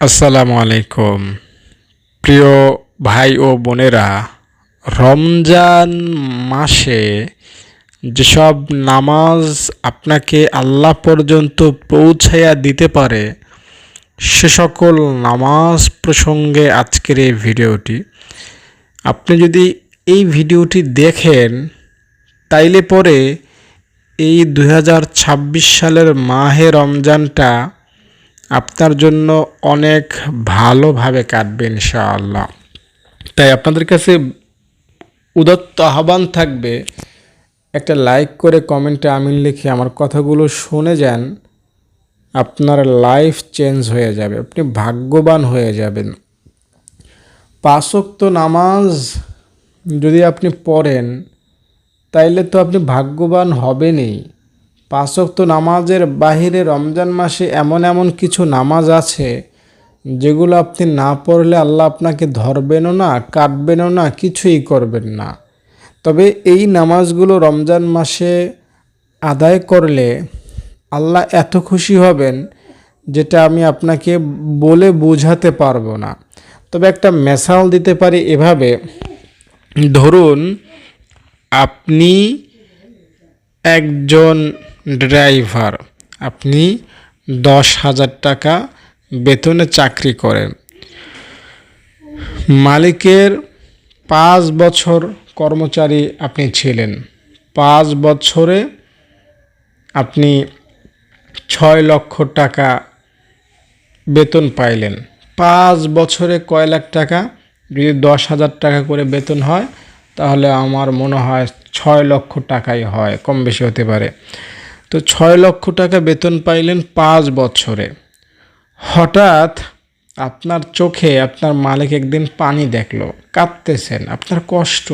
আসসালামু আলাইকুম। প্রিয় ভাই ও বোনেরা, রমজান মাসে যেসব নামাজ আপনাকে আল্লাহ পর্যন্ত পৌঁছাইয়া দিতে পারে, সে সকল নামাজ প্রসঙ্গে আজকের এই ভিডিওটি। আপনি যদি এই ভিডিওটি দেখেন, তাইলে পরে এই দু হাজার ছাব্বিশ সালের মাহে রমজানটা আপনার জন্য অনেক ভালোভাবে কাটবে ইনশাআল্লাহ। তাই আপনাদের কাছে উদত্ত আহ্বান থাকবে, একটা লাইক করে কমেন্টে আমিন লিখে আমার কথাগুলো শুনে যান, আপনার লাইফ চেঞ্জ হয়ে যাবে, আপনি ভাগ্যবান হয়ে যাবেন। পাঁচক্ত নামাজ যদি আপনি পড়েন, তাইলে তো আপনি ভাগ্যবান হবেনই। পাঁচক্ত নামাজের বাহিরে রমজান মাসে এমন এমন কিছু নামাজ আছে, যেগুলো আপনি না পড়লে আল্লাহ আপনাকে ধরবেনও না, কাটবেনও না, কিছুই করবেন না। তবে এই নামাজগুলো রমজান মাসে আদায় করলে আল্লাহ এত খুশি হবেন, যেটা আমি আপনাকে বলে বোঝাতে পারব না। তবে একটা মেসাল দিতে পারি এভাবে, ধরুন আপনি একজন ড্রাইভার, আপনি দশ হাজার টাকা বেতনে চাকরি করেন। মালিকের পাঁচ বছর কর্মচারী আপনি ছিলেন। পাঁচ বছরে আপনি ছয় লক্ষ টাকা বেতন পাইলেন। পাঁচ বছরে কয় লাখ টাকা? যদি দশ হাজার টাকা করে বেতন হয়, তাহলে আমার মনে হয় ছয় লক্ষ টাকাই হয়, কম বেশি হতে পারে। তো ছয় লক্ষ টাকা বেতন পাইলেন পাঁচ বছরে। হঠাৎ আপনার চোখে আপনার মালিক একদিন পানি দেখল, কাঁদতেছেন, আপনার কষ্ট।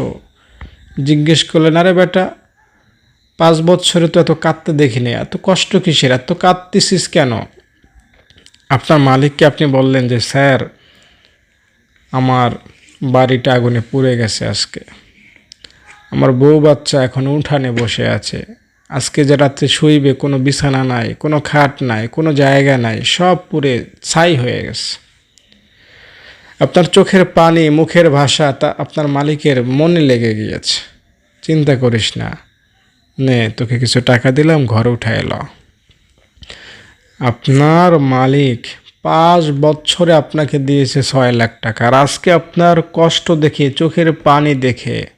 জিজ্ঞেস করলেন, আরে বেটা, পাঁচ বছরে তো এত কাঁদতে দেখিনি, এত কষ্ট কিসের? এত কাঁদতেছিস কেন? আপনার মালিককে আপনি বললেন যে, স্যার, আমার বাড়িটা আগুনে পুড়ে গেছে আজকে। আমার বউ বাচ্চা এখন উঠানে বসে আছে। আজকে যে রাত্রে শুইবে, কোনো বিছানা নাই, কোনো খাট নাই, কোনো জায়গা নাই, সব পুরে ছাই হয়ে গেছে। আপনার চোখের পানি, মুখের ভাষা তা আপনার মালিকের মনে লেগে গিয়েছে। চিন্তা করিস না। নে, তোকে কিছু টাকা দিলাম, ঘরে উঠে এলো আপনার মালিক পাঁচ বছরে আপনাকে দিয়েছে ছয় লাখ টাকা। আর আজকে আপনার কষ্ট দেখে, চোখের পানি দেখে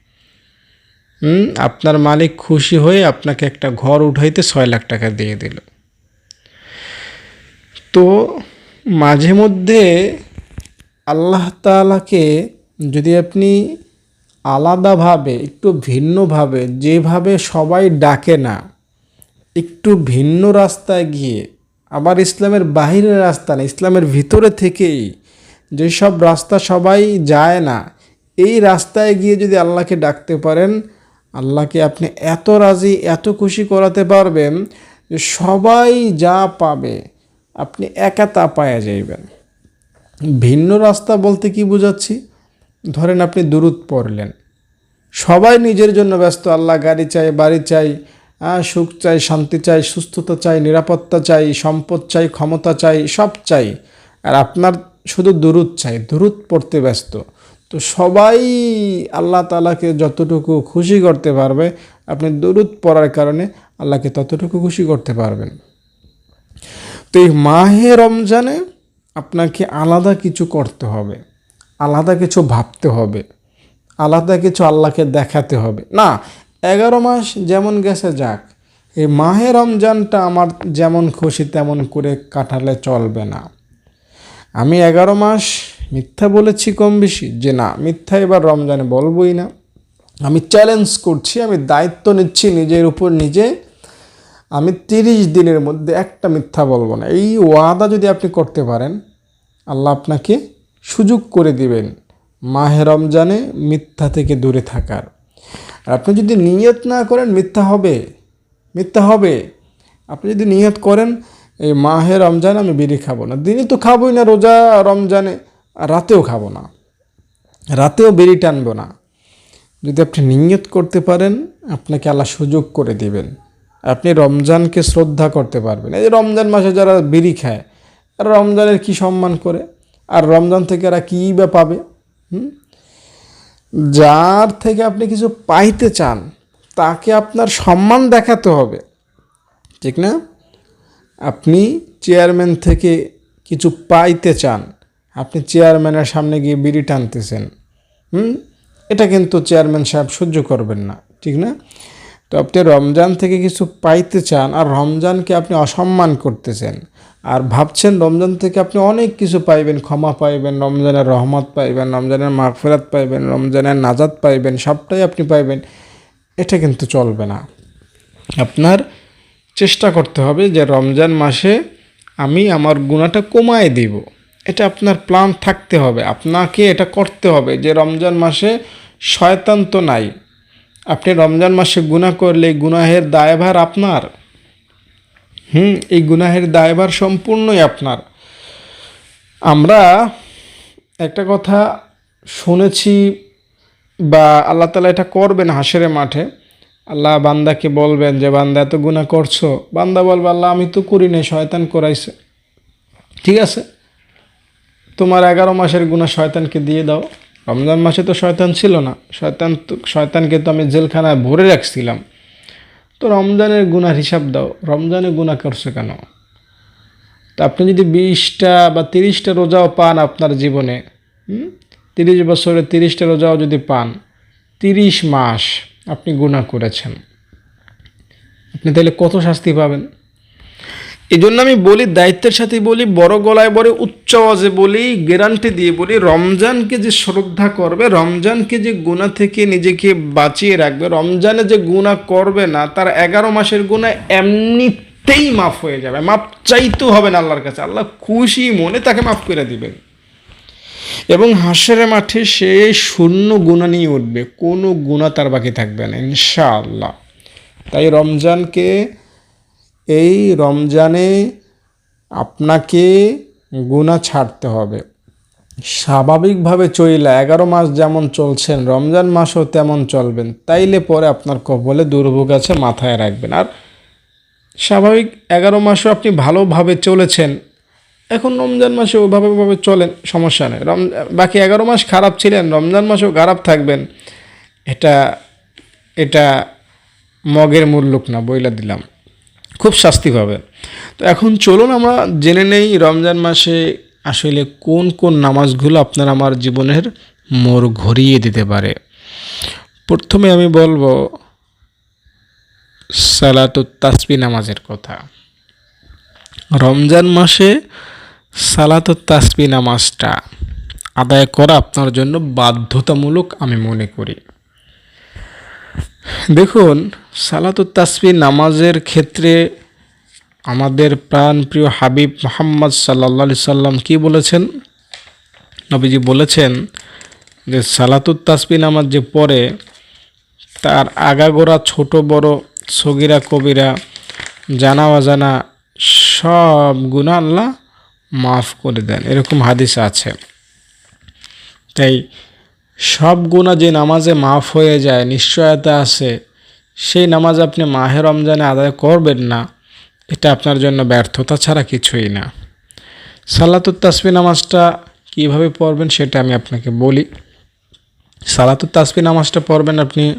আপনার মালিক খুশি হয়ে আপনাকে একটা ঘর উঠাইতে ছয় লাখ টাকা দিয়ে দিল। তো মাঝে মধ্যে আল্লাহ তালাকে যদি আপনি আলাদাভাবে, একটু ভিন্নভাবে, যেভাবে সবাই ডাকে না, একটু ভিন্ন রাস্তায় গিয়ে, আবার ইসলামের বাহিরের রাস্তা না, ইসলামের ভিতরে থেকেই যেসব রাস্তা সবাই যায় না, এই রাস্তায় গিয়ে যদি আল্লাহকে ডাকতে পারেন আল্লাহকে আপনি এত রাজি, এত খুশি করাতে পারবেন যে সবাই যা পাবে আপনি একা তা পায়া যাইবেন। ভিন্ন রাস্তা বলতে কি বোঝাচ্ছি? ধরেন আপনি দূরত পড়লেন। সবাই নিজের জন্য ব্যস্ত, আল্লাহ গাড়ি চাই, বাড়ি চাই সুখ চাই, শান্তি চাই, সুস্থতা চাই, নিরাপত্তা চাই, সম্পদ চাই, ক্ষমতা চাই, সব চাই। আর আপনার শুধু দূরত চাই দূরত পড়তে ব্যস্ত। তো সবাই আল্লাহ তালাকে যতটুকু খুশি করতে পারবে, আপনি দূরত পড়ার কারণে আল্লাহকে ততটুকু খুশি করতে পারবেন। তো এই মাহে রমজানে আপনাকে আলাদা কিছু করতে হবে, আলাদা কিছু ভাবতে হবে, আলাদা কিছু আল্লাহকে দেখাতে হবে। না, এগারো মাস যেমন গেছে যাক, এই মাহে রমজানটা আমার যেমন খুশি তেমন করে কাটালে চলবে না। আমি এগারো মাস মিথ্যা বলেছি কম বেশি। যে না, মিথ্যা এবার রমজানে বলবই না। আমি চ্যালেঞ্জ করছি, আমি দায়িত্ব নিচ্ছি নিজের উপর নিজে। আমি তিরিশ দিনের মধ্যে একটা মিথ্যা বলব না। এই ওয়াদা যদি আপনি করতে পারেন, আল্লাহ আপনাকে সুযোগ করে দিবেন মাহে রমজানে মিথ্যা থেকে দূরে থাকার। আর আপনি যদি নিয়ত না করেন, মিথ্যা হবে। মিথ্যা হবে। আপনি যদি নিয়ত করেন, এই মাহে রমজান আমি বিড়ি খাব না। দিনে তো খাবোই না, রোজা রমজানে। রাতেও খাব না। রাতেও বেরি টানবো না। যদি আপনি নিয়ত করতে পারেন, আপনাকে আল্লাহ সুযোগ করে দিবেন। আপনি রমজানকে শ্রদ্ধা করতে পারবেন। এই যে রমজান মাসে যারা বেরি খায় রমজানের কি সম্মান করে? আর রমজান থেকে এরা কী বা পাবে? যার থেকে আপনি কিছু পাইতে চান, তাকে আপনার সম্মান দেখাতে হবে। ঠিক না? আপনি চেয়ারম্যান থেকে কিছু পাইতে চান আপনি চেয়ারম্যানের সামনে গিয়ে বিড়ি টানতেছেন, হুম? এটা কিন্তু চেয়ারম্যান সাহেব সহ্য করবেন না, ঠিক না? তো আপনি রমজান থেকে কিছু পাইতে চান আর রমজানকে আপনি অসম্মান করতেছেন, আর ভাবছেন রমজান থেকে আপনি অনেক কিছু পাইবেন, ক্ষমা পাইবেন, রমজানের রহমত পাইবেন, রমজানের মাগফেরাত পাইবেন, রমজানের নাজাত পাইবেন, সবটাই আপনি পাইবেন, এটা কিন্তু চলবে না। আপনার চেষ্টা করতে হবে যে রমজান মাসে আমি আমার গুণাটা কমায় দিব। এটা আপনার প্ল্যান থাকতে হবে। আপনাকে এটা করতে হবে যে রমজান মাসে শয়তান তো নাই। আপনি রমজান মাসে গুনাহ করলে গুনাহের দায়ভার আপনার। হুম, এই গুনাহের দায়ভার সম্পূর্ণই আপনার। আমরা একটা কথা শুনেছি বা আল্লাহ তালা এটা করবেন হাসের মাঠে। আল্লাহ বান্দাকে বলবেন যে, বান্দা, এত গুণা করছ? বান্দা বলবে, আল্লাহ, আমি তো করি নাই, শয়তান করাইছে। ঠিক আছে? তোমার এগারো মাসের গুণা শয়তানকে দিয়ে দাও। রমজান মাসে তো শয়তান ছিল না। শয়তান শয়তানকে তো আমি জেলখানায় ভরে রাখছিলাম। তো রমজানের গুণার হিসাব দাও। রমজানে গুণা করছ কেন? তা আপনি যদি বিশটা বা তিরিশটা রোজাও পান আপনার জীবনে তিরিশ বছরে তিরিশটা রোজাও যদি পান, তিরিশ মাস আপনি গুণা করেছেন। আপনি তাহলে কত শাস্তি পাবেন? এই জন্য আমি বলি, দায়িত্বের সাথে বলি, বড় গলায় বলে, উচ্চ আওয়াজে বলি, গ্যারান্টি দিয়ে বলি, রমজানকে যে শ্রদ্ধা করবে, রমজানকে যে গুণা থেকে নিজেকে বাঁচিয়ে রাখবে, রমজানে যে গুণা করবে না, তার এগারো মাসের গুণা এমনিতেই মাফ হয়ে যাবে। মাপ চাইতেও হবে না আল্লাহর কাছে। আল্লাহ খুশি মনে তাকে মাফ করে দিবেন। এবং হাসের মাঠে সে শূন্য গুণা নিয়ে উঠবে। কোনো গুণা তার বাকি থাকবে না, ইনশাআল্লাহ। তাই রমজানকে এই রমজানে আপনাকে গুণা ছাড়তে হবে। স্বাভাবিকভাবে চইলা এগারো মাস যেমন চলছেন, রমজান মাসও তেমন চলবেন। তাইলে পরে আপনার কবলে দুর্ভোগ আছে, মাথায় রাখবেন। আর স্বাভাবিক এগারো মাসও আপনি ভালোভাবে চলেছেন, এখন রমজান মাসে ওইভাবে ভাবে চলেন, সমস্যা নেই। রম, বাকি এগারো মাস খারাপ ছিলেন, রমজান মাসেও খারাপ থাকবেন। এটা এটা মগের মূল্যক না, বইলা দিলাম। খুব শাস্তি পাবে। তো এখন চলুন আমরা জেনে নেই রমজান মাসে আসলে কোন কোন নামাজগুলো আপনার আমার জীবনের মোড় ঘুরিয়ে দিতে পারে। প্রথমে আমি বলব, সালাতুত তাসবি নামাজের কথা। রমজান মাসে সালাতুত তাসবি নামাজটা আদায় করা আপনার জন্য বাধ্যতামূলক আমি মনে করি। দেখুন, সালাতুত তাসবি নামাজের ক্ষেত্রে আমাদের প্রাণপ্রিয় হাবিব মোহাম্মদ সাল্লা সাল্লাম কি বলেছেন? নবীজি বলেছেন যে, সালাতুত তাসবি নামাজ যে পড়ে, তার আগাগোড়া ছোট, বড়, সগিরা, কবিরা জানা অজানা সব গুণা আল্লাহ মাফ করে দেন। এরকম হাদিস আছে। তাই সব গুণা যে নামাজে মাফ হয়ে যায়, নিশ্চয়তা আছে, সেই নামাজ আপনি মাহে রমজানে আদায় করবেন না। এটা আপনার জন্য ব্যর্থতা ছাড়া কিছুই না। সালাতুত তাসবি নামাজটা কীভাবে পড়বেন সেটা আমি আপনাকে বলি। সালাতুত তাসবি নামাজটা পড়বেন আপনি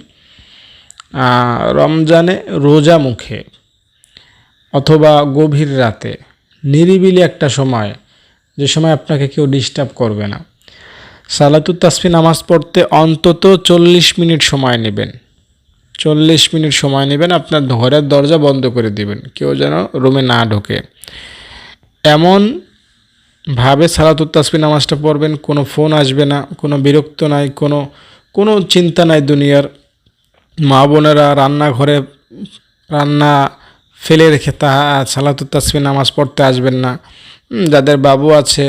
রমজানে রোজা মুখে অথবা গভীর রাতে, নিরিবিলি একটা সময়, যে সময় আপনাকে কেউ ডিস্টার্ব করবে না। সালাতুত তাসফি নামাজ পড়তে অন্তত চল্লিশ মিনিট সময় নেবেন। চল্লিশ মিনিট সময় নেবেন, আপনার ঘরের দরজা বন্ধ করে দিবেন, কেউ যেন রুমে না ঢোকে। এমন ভাবে সালাতুত তাসফি নামাজটা পড়বেন, কোনো ফোন আসবে না, কোনো বিরক্ত নাই, কোনো কোনো চিন্তা নাই দুনিয়ার। মা বোনেরা রান্নাঘরে রান্না ফেলে রেখে তা সালাতুত তাসফি নামাজ পড়তে আসবেন না। যাদের বাবু আছে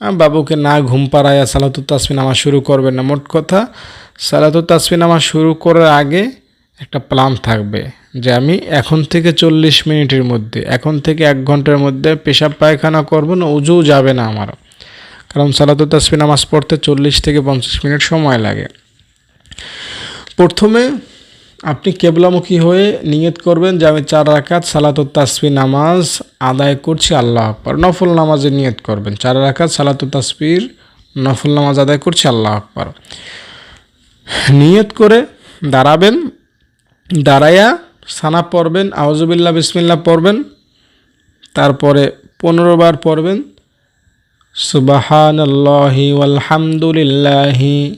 বাবুকে না ঘুম পাড়ায় সালাতুত তাসফি নামাজ শুরু করবেন না। মোট কথা, সালাতুত তাসফি নামাজ শুরু করার আগে একটা প্ল্যান থাকবে যে আমি এখন থেকে চল্লিশ মিনিটের মধ্যে, এখন থেকে এক ঘণ্টার মধ্যে পেশাব পায়খানা করব না উজুও যাবে না আমার। কারণ সালাতুত তাসফি নামাজ পড়তে চল্লিশ থেকে পঞ্চাশ মিনিট সময় লাগে। প্রথমে আপনি কেবলামুখী হয়ে নিয়ত করবেন যে আমি চার রাকাত সালাতুত তাসফি নামাজ আদায় করছি, আল্লাহ আকবর। নফল নামাজে নিয়ত করবেন। চার রাকাত সালাতুত তাসফির নফল নামাজ আদায় করছি, আল্লাহ আকবর। নিয়ত করে দাঁড়াবেন, দাঁড়াইয়া সানা পড়বেন আউজুবিল্লাহ বিসমিল্লা পড়বেন, তারপরে পনেরো বার পড়বেন সুবাহান আল্লাহি আলহামদুলিল্লাহি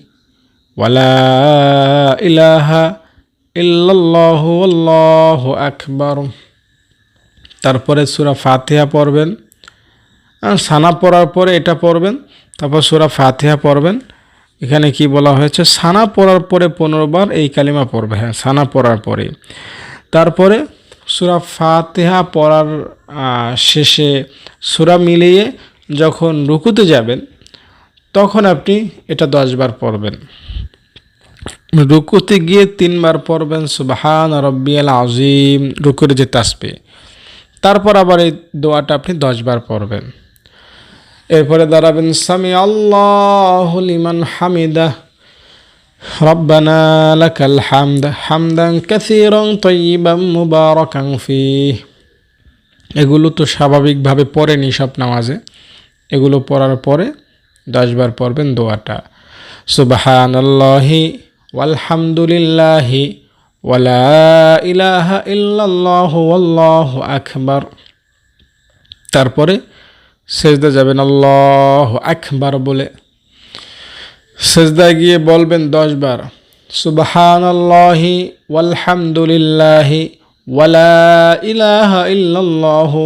ওয়ালা ইলাহা আল্লাহু আকবার। তারপরে সুরা ফাতিহা পড়বেন। সানা পড়ার পরে এটা পড়বেন। তারপর সুরা ফাতিহা পড়বেন। এখানে কি বলা হয়েছে? সানা পড়ার পরে পনেরো বার এই কালিমা পড়বে। হ্যাঁ সানা পড়ার পরে। তারপরে সুরা ফাতিহা পড়ার শেষে সুরা মিলিয়ে যখন রুকুতে যাবেন, তখন আপনি এটা দশবার পড়বেন। রুকুতে গিয়ে তিনবার পড়বেন সুবাহান রব্বিয়াল আজিম রুকুরে যে তাসবে তারপর আবার এই দোয়াটা আপনি দশবার পড়বেন এরপরে দাঁড়াবেন সামি আল্লাহ লিমান হামিদা ربنا لك الحمد حمدا كثيرا طيبا مباركا فيه এগুলো তো স্বাভাবিকভাবে পড়েনি সব নামাজে এগুলো পড়ার পরে দশবার পড়বেন দোয়াটা সুবাহান আল্লাহি ওয়ালহামদুলিল্লাহি ওয়ালা ইলাহা ইল্লাল্লাহু তারপরে সেজদা যাবেন, আল্লাহ আকবার বলে। সেজদা গিয়ে বলবেন দশবার সুবাহান আল্লাহি ওয়ালহামদুলিল্লাহি ওয়ালা ইলাহা ইল্লাল্লাহু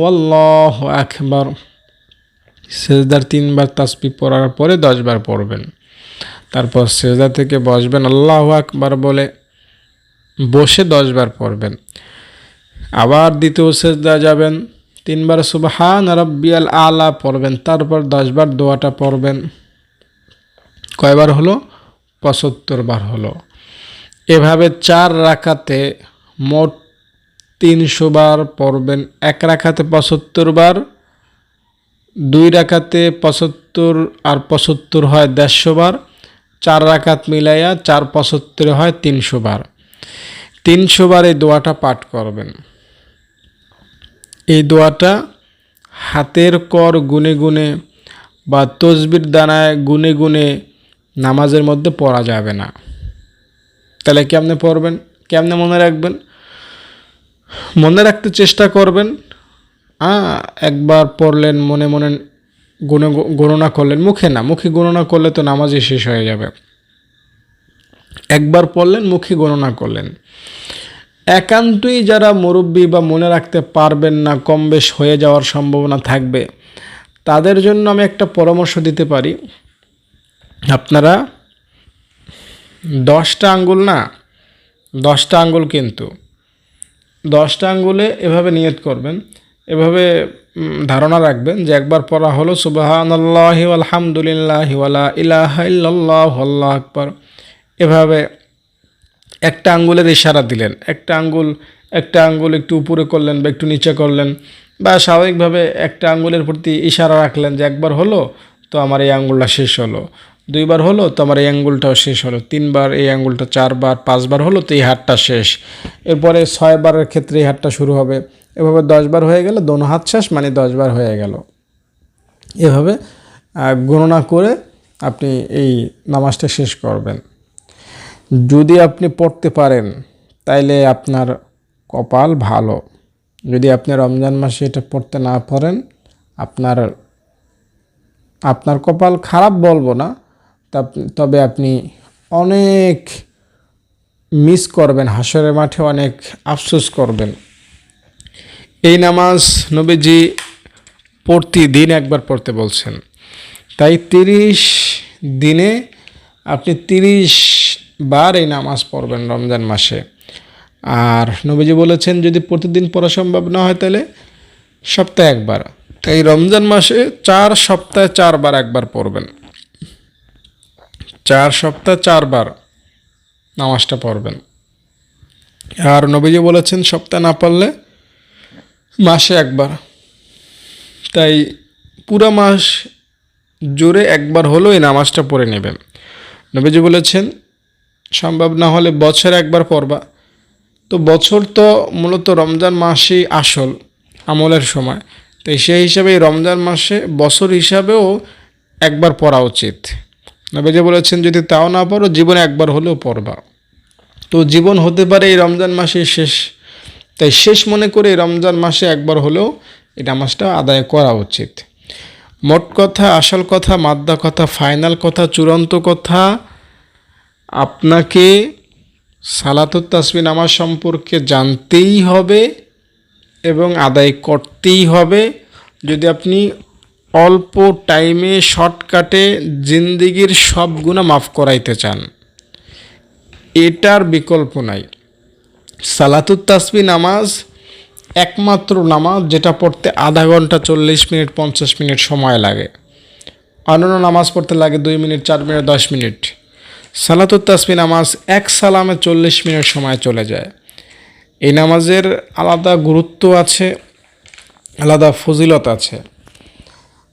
সেজদার তিনবার তাসবি পড়ার পরে দশবার পড়বেন। তারপর সেজদা থেকে বসবেন, আল্লাহ আকবার বলে বসে দশবার পড়বেন। আবার দ্বিতীয় সেজদা যাবেন, তিনবার সুবহান রব্বিয়াল আলা পড়বেন, তারপর দশবার দোয়াটা পড়বেন। কয়বার হলো? পঁচাত্তর বার হলো। এভাবে চার রাখাতে মোট তিনশো বার পড়বেন, এক রাখাতে পঁচাত্তর বার, দুই রাখাতে পঁচাত্তর আর পঁচাত্তর হয় দেড়শো বার চার রাকাত মিলাইয়া চার পঁচাত্তরে হয় তিনশো বার। তিনশো বার এই দোয়াটা পাঠ করবেন। এই দোয়াটা হাতের কর গুনে গুনে বা তসবির দানায় গুনে গুনে নামাজের মধ্যে পড়া যাবে না। তাহলে কেমনে পড়বেন? কেমনে মনে রাখবেন? মনে রাখতে চেষ্টা করবেন। একবার পড়লেন মনে মনে গণনা করলেন। মুখে না, মুখে গণনা করলে তো নামাজই শেষ হয়ে যাবে। একবার পড়লেন, মুখে গণনা করলেন। একান্তই যারা মুরব্বী বা মনে রাখতে পারবেন না কম বেশ হয়ে যাওয়ার সম্ভাবনা থাকবে, তাদের জন্য আমি একটা পরামর্শ দিতে পারি। আপনারা দশটা আঙ্গুল না, দশটা আঙ্গুল কিন্তু, দশটা আঙ্গুলে এভাবে নিয়ত করবেন এভাবে ধারণা রাখবেন যে একবার পড়া হলো সুবাহান আল্লাহ আলহামদুলিল্লাহ ওয়ালা ইলাহ ইল্লাল্লাহ, আল্লাহ আকবার। এভাবে একটা আঙ্গুলের ইশারা দিলেন, একটা আঙ্গুল একটা আঙ্গুল একটু উপরে করলেন বা একটু নিচে করলেন বা স্বাভাবিকভাবে একটা আঙ্গুলের প্রতি ইশারা রাখলেন যে একবার হলো তো আমার এই আঙ্গুলটা শেষ হলো, দুইবার হলো তো আমার এই আঙ্গুলটাও শেষ হলো, তিনবার এই আঙ্গুলটা, চারবার, পাঁচবার হলো তো এই হাতটা শেষ, এরপরে ছয়বারের ক্ষেত্রে এই হাতটা শুরু হবে এভাবে দশবার হয়ে গেলে, দোনো হাত শেষ মানে দশবার হয়ে গেল। এভাবে গণনা করে আপনি এই নামাজটা শেষ করবেন। যদি আপনি পড়তে পারেন, তাইলে আপনার কপাল ভালো। যদি আপনি রমজান মাসে এটা পড়তে না পারেন, আপনার আপনার কপাল খারাপ বলব না তবে আপনি অনেক মিস করবেন, হাসরের মাঠে অনেক আফসোস করবেন। এই নামাজ নবীজি প্রতিদিন একবার পড়তে বলছেন। তাই তিরিশ দিনে আপনি তিরিশ বার এই নামাজ পড়বেন রমজান মাসে। আর নবীজি বলেছেন, যদি প্রতিদিন পড়া সম্ভব না হয় তাহলে সপ্তাহে একবার। তাই রমজান মাসে চার সপ্তাহে চারবার একবার পড়বেন। চার সপ্তাহে চারবার নামাজটা পড়বেন। আর নবীজি বলেছেন, সপ্তাহে না পারলে মাসে একবার। তাই পুরো মাস জোরে একবার হলেও এই নামাজটা পড়ে নেবেন। নবীজি বলেছেন, সম্ভব না হলে বছরে একবার পড়বা। তো বছর তো মূলত রমজান মাসই আসল, আমলের সময়। তো সেই হিসাবে এই রমজান মাসে বছর হিসাবেও একবার পড়া উচিত। নবীজি বলেছেন, যদি তাও না পড়ো, জীবনে একবার হলেও পড়বা। তো জীবন হতে পারে এই রমজান মাসে শেষ তাই শেষ মনে করে রমজান মাসে একবার হলেও এই নামাজটা আদায় করা উচিত। মোট কথা, আসল কথা, মাদ্দা কথা, ফাইনাল কথা, চূড়ান্ত কথা, আপনাকে সালাতুত তাসমি নামাজ সম্পর্কে জানতেই হবে এবং আদায় করতেই হবে। যদি আপনি অল্প টাইমে, শর্টকাটে জিন্দিগির সব গুণা মাফ করাইতে চান, এটার বিকল্প নাই। সালাতুত তাসবি নামাজ একমাত্র নামাজ যেটা পড়তে আধা ঘণ্টা চল্লিশ মিনিট, পঞ্চাশ মিনিট সময় লাগে। অন্যান্য নামাজ পড়তে লাগে দুই মিনিট, চার মিনিট, দশ মিনিট। সালাতুত তাসবি নামাজ এক সালামে চল্লিশ মিনিট সময় চলে যায়। এই নামাজের আলাদা গুরুত্ব আছে, আলাদা ফজিলত আছে।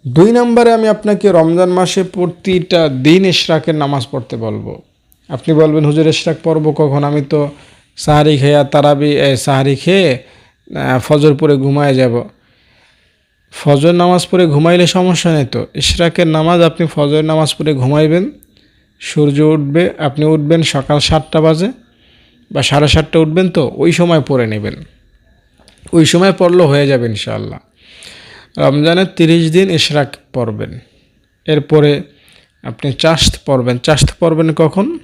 দুই নম্বরে আমি আপনাকে রমজান মাসে প্রতিটা দিন ইশরাকের নামাজ পড়তে বলব। আপনি বলবেন, হুজুর, ইশরাক পড়ব কখন? আমি তো সাহারি খেয়ে তারাবি সাহারি খেয়ে ফজর পরে ঘুমায় যাব। ফজর নামাজ পড়ে ঘুমাইলে সমস্যা নেই তো। ইশরাকের নামাজ আপনি ফজর নামাজ পড়ে ঘুমাইবেন। সূর্য উঠবে, আপনি উঠবেন সকাল সাতটা বাজে বা সাড়ে সাতটা উঠবেন তো, ওই সময় পড়ে নেবেন। ওই সময় পড়লেও হয়ে যাবে ইনশাআল্লাহ। রমজানের তিরিশ দিন ইশরাক পড়বেন। এরপরে আপনি চাস্ত পড়বেন। চাস্ত পড়বেন কখন?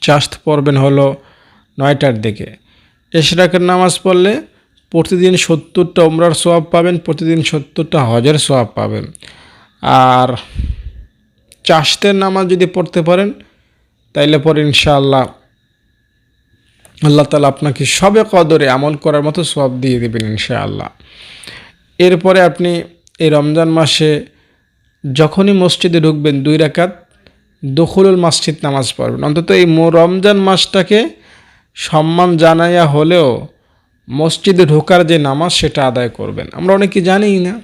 চাস্ত পড়বেন হলো নয়টার দিকে। ইশরাকের নামাজ পড়লে প্রতিদিন সত্তরটা উমরার সোয়াব পাবেন, প্রতিদিন সত্তরটা হজের সোয়াব পাবেন। আর চাষতের নামাজ যদি পড়তে পারেন, তাইলে পরে ইনশাআল্লাহ আল্লাহ তালা আপনাকে সবে কদরে আমল করার মতো সব দিয়ে দেবেন ইনশাআল্লাহ। এরপরে আপনি এই রমজান মাসে যখনই মসজিদে ঢুকবেন দুই রাকাত দখলুল মসজিদ নামাজ পড়বেন। অন্তত এই রমজান মাসটাকে সম্মান জানাইয়া হলেও মসজিদে ঢোকার যে নামাজ, সেটা আদায় করবেন। আমরা অনেকে জানিই না।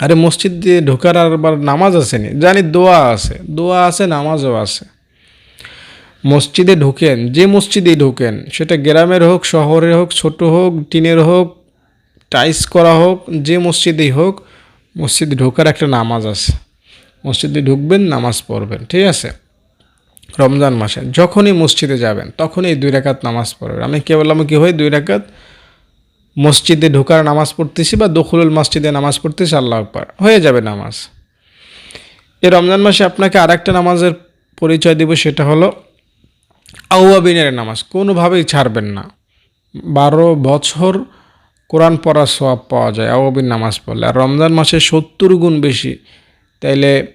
আরে মসজিদ ঢোকার আবার নামাজ আসেনি। জানি দোয়া আছে। দোয়া আছে, নামাজও আছে। মসজিদে ঢুকেন, যে মসজিদেই ঢুকেন, সেটা গ্রামের হোক, শহরের হোক, ছোট হোক, টিনের হোক টাইস করা হোক, যে মসজিদেই হোক, মসজিদে ঢোকার একটা নামাজ আছে। মসজিদে ঢুকবেন, নামাজ পড়বেন। ঠিক আছে? রমজান মাসে, যখনই মসজিদে যাবেন, তখনই দুই রাকাত নামাজ পড়বেন। আমি কে বললাম কী হয়, দুই রাকাত মসজিদে ঢোকার নামাজ পড়তেছি বা দখলুল মসজিদে নামাজ পড়তেছি, আল্লাহ আকবার, হয়ে যাবে নামাজ। এই রমজান মাসে আপনাকে আরেকটা নামাজের পরিচয় দেব, সেটা হলো আউয়াবিনের নামাজ। কোনোভাবেই ছাড়বেন না। বারো বছর কোরআন পড়ার সওয়াব পাওয়া যায় আউয়াবিন নামাজ পড়লে। আর রমজান মাসে সত্তর গুণ বেশি। তাইলে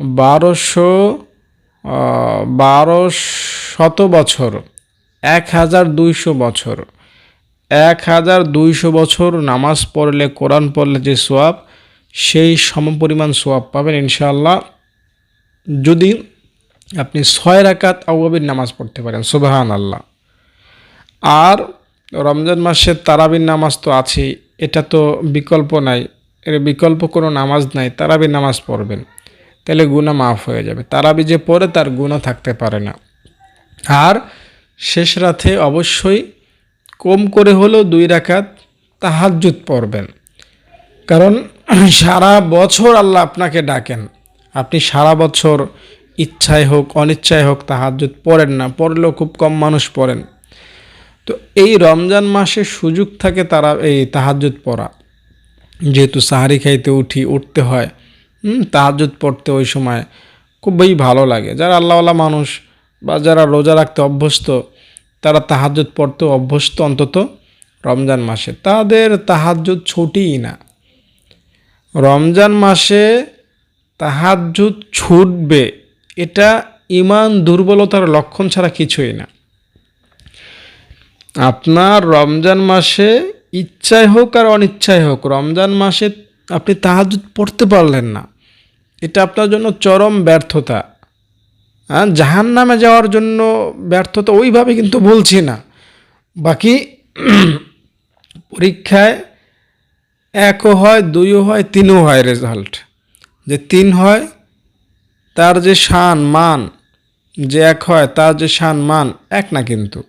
বারোশো বারো শত বছর এক হাজার দুইশো বছর এক হাজার দুইশো বছর নামাজ পড়লে, কোরআন পড়লে যে সোয়াব, সেই সমপরিমাণ সোয়াব পাবেন ইনশাআল্লাহ। যদি আপনি ছয় রাকাত আউয়াবির নামাজ পড়তে পারেন সুবাহান আল্লাহ আর রমজান মাসের তারাবির নামাজ তো আছেই, এটা তো বিকল্প নাই, এর বিকল্প কোনো নামাজ নাই, তারাবির নামাজ পড়বেন। তাহলে গুণা মাফ হয়ে যাবে। তারাবি যে পড়ে তার গুণা থাকতে পারে না। আর শেষ রাতে অবশ্যই কম করে হলেও দুই রাকাত তাহাজ্জুদ পড়বেন। কারণ সারা বছর আল্লাহ আপনাকে ডাকেন। আপনি সারা বছর ইচ্ছায় হোক, অনিচ্ছায় হোক তাহাজ্জুদ পড়েন না। পড়লেও খুব কম মানুষ পড়েন। তো এই রমজান মাসে সুযোগ থাকে তারা এই তাহাজ্জুদ পড়া। যেহেতু সাহারি খাইতে উঠি, উঠতে হয়। হুম, তাহাজ্জুদ পড়তে ওই সময় খুবই ভালো লাগে। যারা আল্লাহওয়ালা মানুষ বা যারা রোজা রাখতে অভ্যস্ত, তারা তাহাজ্জুদ পড়তে অভ্যস্ত অন্তত রমজান মাসে। তাদের তাহাজ্জুদ ছুটিই না। রমজান মাসে তাহাজ্জুদ ছুটবে, এটা ইমান দুর্বলতার লক্ষণ ছাড়া কিছুই না। আপনার রমজান মাসে ইচ্ছাই হোক আর অনিচ্ছাই হোক, রমজান মাসে আপনি তাহাজুদ পড়তে পারলেন না। এটা আপনার জন্য চরম ব্যর্থতা। হ্যাঁ জাহান নামে যাওয়ার জন্য ব্যর্থতা ওইভাবে কিন্তু বলছি না। বাকি পরীক্ষায় একও হয়, দুইও হয়, তিনও হয় রেজাল্ট যে তিন হয়, তার যে শান, মান, যে এক হয়, তার যে শান, মান, এক না কিন্তু।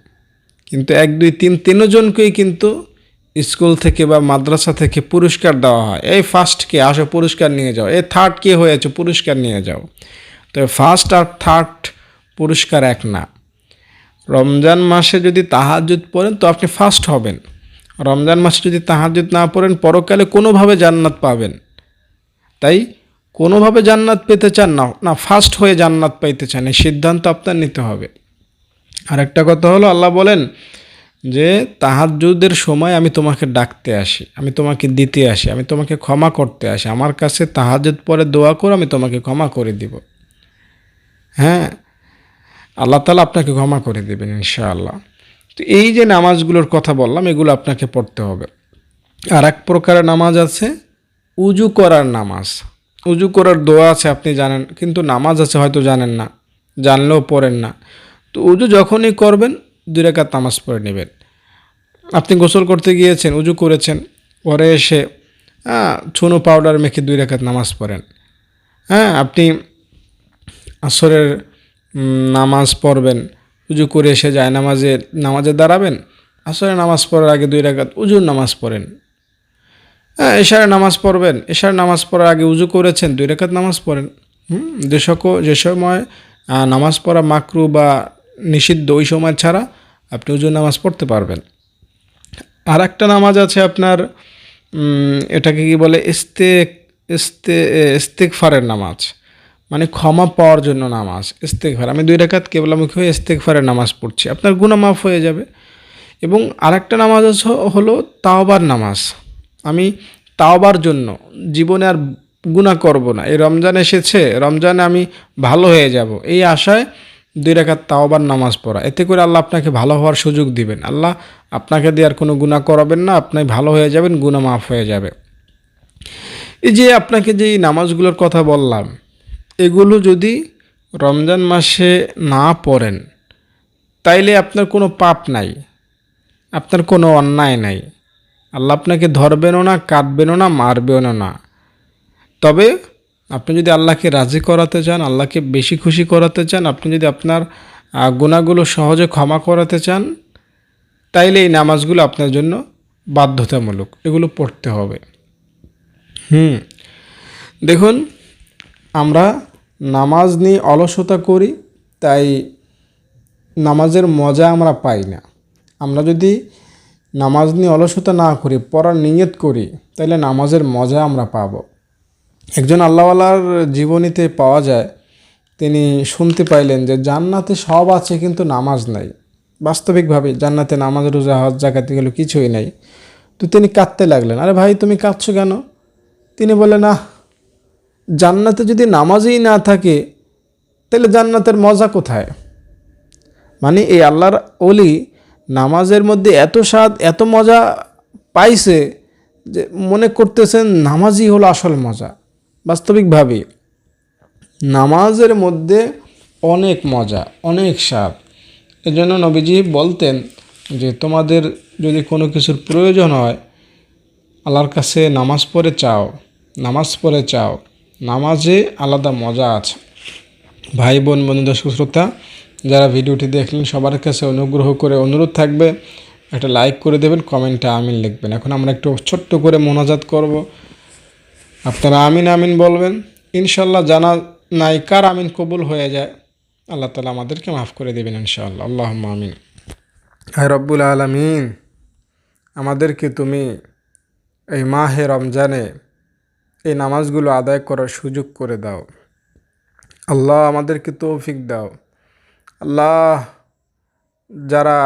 কিন্তু এক, দুই, তিন তিনজনকেই কিন্তু স্কুল থেকে বা মাদ্রাসা থেকে পুরস্কার দেওয়া হয়। এই ফার্স্ট কে আসো, পুরস্কার নিয়ে যাও। এই থার্ড কে হয়েছে, পুরস্কার নিয়ে যাও। তো ফার্স্ট আর থার্ড পুরস্কার এক না। রমজান মাসে যদি তাহাজুদ পড়েন, তো আপনি ফার্স্ট হবেন। রমজান মাসে যদি তাহাজুদ না পড়েন, পরকালে কোনোভাবে জান্নাত পাবেন। তাই কোনোভাবে জান্নাত পেতে চান না না ফার্স্ট হয়ে জান্নাত পাইতে চান, এই সিদ্ধান্ত আপনার নিতে হবে। আরেকটা কথা হলো, আল্লাহ বলেন যে তাহাজুদের সময় আমি তোমাকে ডাকতে আসি, আমি তোমাকে দিতে আসি, আমি তোমাকে ক্ষমা করতে আসি। আমার কাছে তাহাজুদ পরে দোয়া করো, আমি তোমাকে ক্ষমা করে দিব। হ্যাঁ আল্লাহ তালা আপনাকে ক্ষমা করে দেবেন ইনশাআল্লাহ। তো এই যে নামাজগুলোর কথা বললাম, এগুলো আপনাকে পড়তে হবে। আর এক প্রকারের নামাজ আছে, উজু করার নামাজ। উজু করার দোয়া আছে, আপনি জানেন, কিন্তু নামাজ আছে হয়তো জানেন না, জানলেও পড়েন না। তো উজু যখনই করবেন দুই রেখাত নামাজ পড়ে নেবেন। আপনি গোসল করতে গিয়েছেন, উজু করেছেন পরে এসে হ্যাঁ চুনো পাউডার মেখে দুই রেখাত নামাজ পড়েন। হ্যাঁ আপনি আসরের নামাজ পড়বেন, উজু করে এসে যায় নামাজে নামাজে দাঁড়াবেন আসরে নামাজ পড়ার আগে দুই রাকাত উজুর নামাজ পড়েন। হ্যাঁ এশারে নামাজ পড়বেন এশার নামাজ পড়ার আগে উজু করেছেন, দুই রেখাত নামাজ পড়েন। যে সক যে সময় নামাজ পড়া মাকরু বা নিষিদ্ধ ওই সময় ছাড়া আপনি উজুর নামাজ পড়তে পারবেন। আর একটা নামাজ আছে আপনার এটাকে কি বলে ইস্তেক ইস্তে ইস্তেকফারের নামাজ। মানে ক্ষমা পাওয়ার জন্য নামাজ ইস্তেকফার আমি দুই রেখাত কেবলামুখী হয়ে ইস্তেকফারের নামাজ পড়ছি। আপনার গুনাহ মাফ হয়ে যাবে। এবং আরেকটা নামাজ হলো তাওবার নামাজ। আমি তাওবার জন্য জীবনে আর গুণা করব না। এই রমজান এসেছে, রমজানে আমি ভালো হয়ে যাব। এই আশায় দুই রেখাত তাওবার নামাজ পড়া। এতে করে আল্লাহ আপনাকে ভালো হওয়ার সুযোগ দিবেন। আল্লাহ আপনাকে দিয়ে আর কোনো গুণা করাবেন না, আপনি ভালো হয়ে যাবেন গুণা মাফ হয়ে যাবে। এই যে আপনাকে যে নামাজগুলোর কথা বললাম, এগুলো যদি রমজান মাসে না পড়েন, তাইলে আপনার কোনো পাপ নাই, আপনার কোনো অন্যায় নাই। আল্লাহ আপনাকে ধরবেনও না কাটবেনও না, মারবেনও না। তবে আপনি যদি আল্লাহকে রাজি করাতে চান, আল্লাহকে বেশি খুশি করাতে চান, আপনি যদি আপনার গুণাগুলো সহজে ক্ষমা করাতে চান, তাইলে এই নামাজগুলো আপনার জন্য বাধ্যতামূলক। এগুলো পড়তে হবে। হুম। দেখুন, আমরা নামাজ নিয়ে অলসতা করি, তাই নামাজের মজা আমরা পাই না। আমরা যদি নামাজ নিয়ে অলসতা না করি, পড়ার নিয়ত করি তাহলে নামাজের মজা আমরা পাবো। একজন আল্লাহওয়ালার জীবনীতে পাওয়া যায়, তিনি শুনতে পাইলেন যে জান্নাতে সব আছে কিন্তু নামাজ নাই। বাস্তবিকভাবে জান্নাতে নামাজ, রোজা, হজ জাকাত এগুলো কিছুই নাই। তো তিনি কাঁদতে লাগলেন, আরে ভাই, তুমি কাঁদছো কেন? তিনি বললেন না জান্নাতে যদি নামাজই না থাকে, তাহলে জান্নাতের মজা কোথায়? মানে এই আল্লাহর অলি নামাজের মধ্যে এত স্বাদ, এত মজা পাইছে যে মনে করতেছেন নামাজই হলো আসল মজা। বাস্তবিকভাবে নামাজের মধ্যে অনেক মজা, অনেক স্বাদ। এজন্য নবীজি বলতেন যে, তোমাদের যদি কোনো কিছুর প্রয়োজন হয়, আল্লাহর কাছে নামাজ পড়ে চাও, নামাজ পড়ে চাও। নামাজে আলাদা মজা আছে। ভাই বোন বন্ধু দর্শক যারা ভিডিওটি দেখলেন, সবার কাছে অনুগ্রহ করে অনুরোধ থাকবে, একটা লাইক করে দেবেন, কমেন্টে আমিন লিখবেন। এখন আমরা একটু ছোট্ট করে মোনাজাত করব। আপনারা আমিন আমিন বলবেন। ইনশাল্লাহ জানা নাই কার আমিন কবুল হয়ে যায়, আল্লাহ তালা আমাদেরকে মাফ করে দেবেন ইনশাআল্লাহ। আল্লাহ আমিন। হায় রব্বুল আলমিন, আমাদেরকে তুমি এই মাহে রমজানে এই নামাজগুলো আদায় করার সুযোগ করে দাও। আল্লাহ আমাদেরকে তৌফিক দাও। আল্লাহ যারা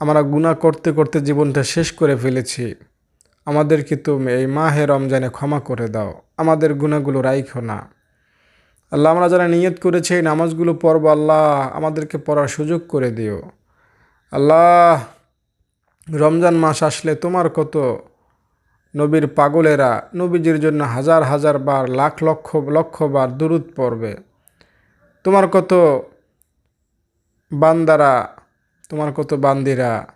আমরা গুনাহ করতে করতে জীবনটা শেষ করে ফেলেছি আমাদেরকে তুমি এই মাহে রমজানে ক্ষমা করে দাও। আমাদের গুণাগুলো রাইখো না। আল্লাহ আমরা যারা নিয়ত করেছি এই নামাজগুলো পড়ব, আল্লাহ আমাদেরকে পড়ার সুযোগ করে দিও। আল্লাহ, রমজান মাস আসলে তোমার কত নবীর পাগলেরা নবীজির জন্য হাজার হাজার বার, লাখ লক্ষ লক্ষ বার দুরুদ পড়বে। তোমার কত বান্দারা, তোমার কত বান্দিরা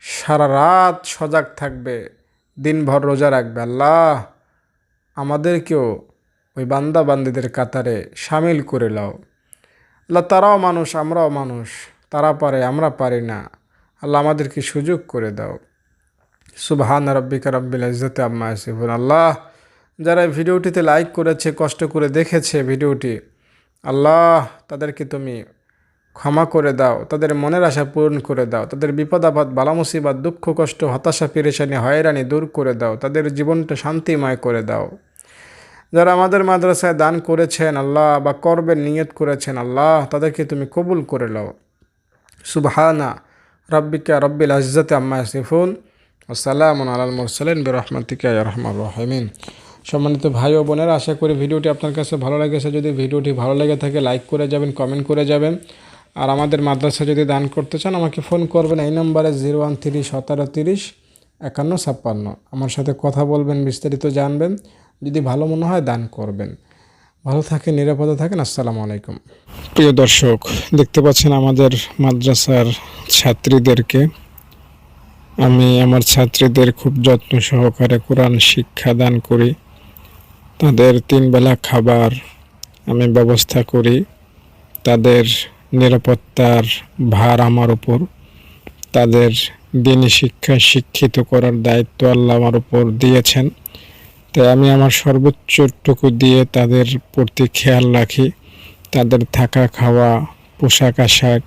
সারা রাত সজাগ থাকবে। দিনভর রোজা রাখবে। আল্লাহ আমাদেরকেও ওই বান্দা বান্দিদের কাতারে সামিল করে লাও আল্লাহ, তারাও মানুষ, আমরাও মানুষ। তারা পারে, আমরা পারি না। আল্লাহ, আমাদেরকে সুযোগ করে দাও। সুবহান রব্বিকা রব্বিল ইজ্জতি আম্মা ইয়াসিফুন। আল্লাহ, যারা ভিডিওটিতে লাইক করেছে, কষ্ট করে দেখেছে ভিডিওটি, আল্লাহ, তাদেরকে তুমি ক্ষমা করে দাও, তাদের মনের আশা পূরণ করে দাও, তাদের বিপদ, আপদ, বালা মুসিবাত, দুঃখ, কষ্ট, হতাশা, পেরেশানি, হয়রানি দূর করে দাও, তাদের জীবনটা শান্তিময় করে দাও। যারা আমাদের মাদ্রাসায় দান করেছেন, আল্লাহ বা করবেন, নিয়ত করেছেন, আল্লাহ তাদেরকে তুমি কবুল করে নাও। সুবহানা রব্বিকা রব্বিল আজ্জাতে আম্মা ইয়াসিফুন। আসসালামু আলাল মুরসালিন বিরহমাতিকা রহমান রহিমিন। সম্মানিত ভাই ও বোনেরা, আশা করি ভিডিওটি আপনার কাছে ভালো লেগেছে। যদি ভিডিওটি ভালো লেগে থাকে, লাইক করে যাবেন, কমেন্ট করে যাবেন। আর আমাদের মাদ্রাসা যদি দান করতে চান, আমাকে ফোন করবেন এই নম্বরে জিরো ওয়ান তিরিশ সতেরো তিরিশ একান্ন ছাপ্পান্ন। আমার সাথে কথা বলবেন, বিস্তারিত জানবেন, যদি ভালো মনে হয় দান করবেন। ভালো থাকেন, নিরাপদে থাকেন, আসসালামু আলাইকুম। প্রিয় দর্শক, দেখতে পাচ্ছেন আমাদের মাদ্রাসার ছাত্রীদেরকে। আমি আমার ছাত্রীদের খুব যত্ন সহকারে কোরআন শিক্ষা দান করি। তাদের তিন বেলা খাবার আমি ব্যবস্থা করি। তাদের নিরাপত্তার ভার আমার উপর, তাদের দিনী শিক্ষা শিক্ষিত করার দায়িত্ব আল্লাহ আমার উপর দিয়েছেন। তাই আমি আমার সর্বোচ্চটুকু দিয়ে তাদের প্রতি খেয়াল রাখি। তাদের থাকা খাওয়া, পোশাক আশাক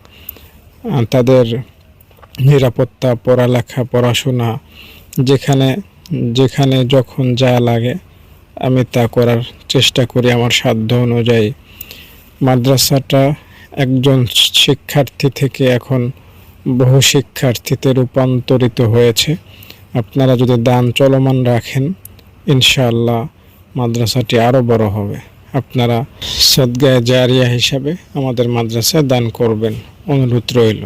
তাদের নিরাপত্তা, পড়ালেখা, পড়াশোনা, যেখানে যেখানে যখন যা লাগে, আমি তা করার চেষ্টা করি আমার সাধ্য অনুযায়ী। মাদ্রাসাটা একজন শিক্ষার্থী থেকে এখন বহু শিক্ষার্থীতে রূপান্তরিত হয়েছে। আপনারা যদি দান চলমান রাখেন, ইনশাআল্লাহ মাদ্রাসাটি আরও বড় হবে। আপনারা সদগায় জারিয়া হিসাবে আমাদের মাদ্রাসায় দান করবেন। অনুরোধ রইল।